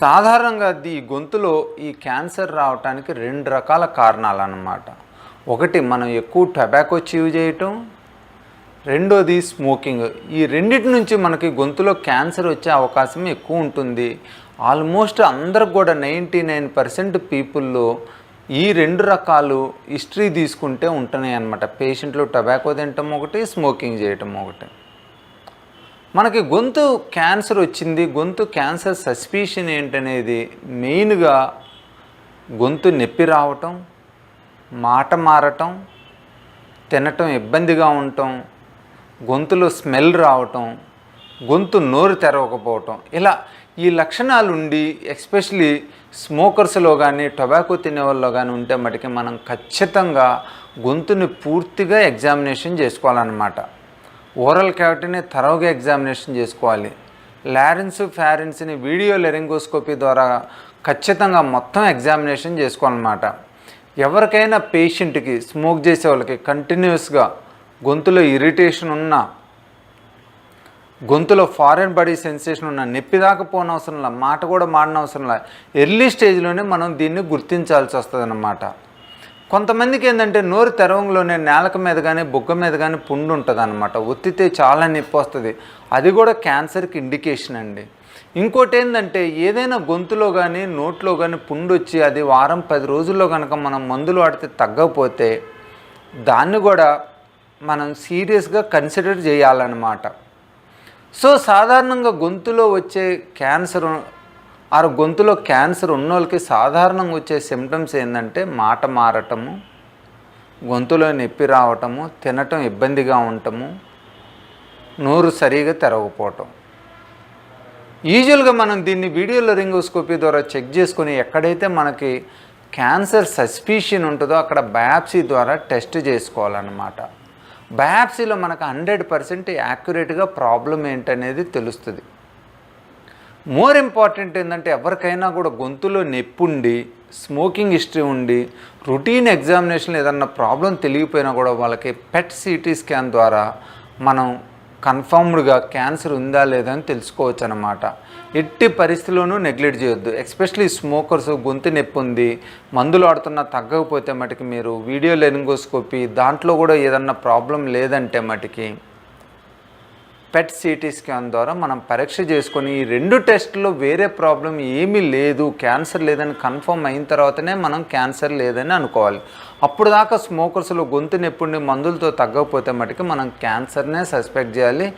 సాధారణంగా ఈ గొంతులో ఈ క్యాన్సర్ రావటానికి రెండు రకాల కారణాలు అన్నమాట ఒకటి మనం ఎక్కువ టొబాకో చీవ్ చేయటం. రెండోది స్మోకింగ్. ఈ రెండిటి నుంచి మనకి గొంతులో క్యాన్సర్ వచ్చే అవకాశం ఎక్కువ ఉంటుంది. ఆల్మోస్ట్ అందరికి కూడా నైంటీ నైన్ పర్సెంట్ పీపుల్లో ఈ రెండు రకాలు హిస్టరీ తీసుకుంటే ఉంటున్నాయి అన్నమాట. పేషెంట్లు టొబాకో తినటం ఒకటి స్మోకింగ్ చేయటం ఒకటి. మనకి గొంతు క్యాన్సర్ వచ్చింది గొంతు క్యాన్సర్ సస్పిషన్ ఏంటనేది మెయిన్గా గొంతు నొప్పి రావటం మాట మారటం తినటం ఇబ్బందిగా ఉండటం గొంతులో స్మెల్ రావటం గొంతు నోరు తెరవకపోవటం ఇలా ఈ లక్షణాలు ఉండి ఎస్పెషలీ స్మోకర్స్లో కానీ టొబాకో తినే వాళ్ళలో కానీ ఉంటే మటుకి మనం ఖచ్చితంగా గొంతుని పూర్తిగా ఎగ్జామినేషన్ చేసుకోవాలన్నమాట. ఓరల్ క్యావిటీని తరవుగా ఎగ్జామినేషన్ చేసుకోవాలి. లారెన్స్ ఫ్యారెన్స్ని వీడియో లెరింగోస్కోపీ ద్వారా ఖచ్చితంగా మొత్తం ఎగ్జామినేషన్ చేసుకోవాలన్నమాట. ఎవరికైనా పేషెంట్కి స్మోక్ చేసే వాళ్ళకి కంటిన్యూస్గా గొంతులో ఇరిటేషన్ ఉన్నా గొంతులో ఫారెన్ బాడీ సెన్సేషన్ ఉన్న నొప్పి దాకా పోనవసరంలా మాట కూడా మాడనవసరంలా ఎర్లీ స్టేజ్లోనే మనం దీన్ని గుర్తించాల్సి వస్తుంది అన్నమాట కొంతమందికి ఏంటంటే నోరు తెరవంలోనే నేలక మీద కానీ బుగ్గ మీద కానీ పుండు ఉంటుంది అనమాట ఒత్తితే చాలా నొప్పి వస్తుంది. అది కూడా క్యాన్సర్కి ఇండికేషన్ అండి. ఇంకోటి ఏంటంటే ఏదైనా గొంతులో కానీ నోట్లో కానీ పుండు వచ్చి అది వారం పది రోజుల్లో కనుక మనం మందులు వాడితే తగ్గకపోతే దాన్ని కూడా మనం సీరియస్గా కన్సిడర్ చేయాలన్నమాట. సో సాధారణంగా గొంతులో వచ్చే క్యాన్సర్ ఆ గొంతులో క్యాన్సర్ ఉన్న వాళ్ళకి సాధారణంగా వచ్చే సిమ్టమ్స్ ఏంటంటే మాట మారటము గొంతులో నొప్పి రావటము తినటం ఇబ్బందిగా ఉండటము నోరు సరిగా తెరవకపోవటం. యూజువల్గా మనం దీన్ని వీడియోలో రింగోస్కోపీ ద్వారా చెక్ చేసుకొని ఎక్కడైతే మనకి క్యాన్సర్ సస్పిషన్ ఉంటుందో అక్కడ బయాప్సీ ద్వారా టెస్ట్ చేసుకోవాలన్నమాట. బయాప్సీలో మనకు హండ్రెడ్ పర్సెంట్ యాక్యురేట్గా ప్రాబ్లం ఏంటనేది తెలుస్తుంది. మోర్ ఇంపార్టెంట్ ఏంటంటే ఎవరికైనా కూడా గొంతులో నొప్పి ఉండి స్మోకింగ్ హిస్టరీ ఉండి రొటీన్ ఎగ్జామినేషన్ ఏదన్నా ప్రాబ్లం తెలియపోయినా కూడా వాళ్ళకి పెట్ సిటీ స్కాన్ ద్వారా మనం కన్ఫర్మ్డ్గా క్యాన్సర్ ఉందా లేదా అని తెలుసుకోవచ్చు అనమాట ఎట్టి పరిస్థితుల్లోనూ నెగ్లెక్ట్ చేయొద్దు. ఎస్పెషలీ స్మోకర్స్ గొంతు నొప్పి ఉంది మందులు ఆడుతున్నా తగ్గకపోతే మటుకి మీరు వీడియో లెనింగోస్కోపీ దాంట్లో కూడా ఏదన్నా ప్రాబ్లం లేదంటే మటుకి పెట్ సిటీ స్కాన్ ద్వారా మనం పరీక్ష చేసుకొని ఈ రెండు టెస్టులో వేరే ప్రాబ్లం ఏమీ లేదు క్యాన్సర్ లేదని కన్ఫర్మ్ అయిన తర్వాతనే మనం క్యాన్సర్ లేదని అనుకోవాలి. అప్పుడు దాకా స్మోకర్స్లో గొంతు నొప్పిండి మందులతో తగ్గకపోతే మటుకు మనం క్యాన్సర్నే సస్పెక్ట్ చేయాలి.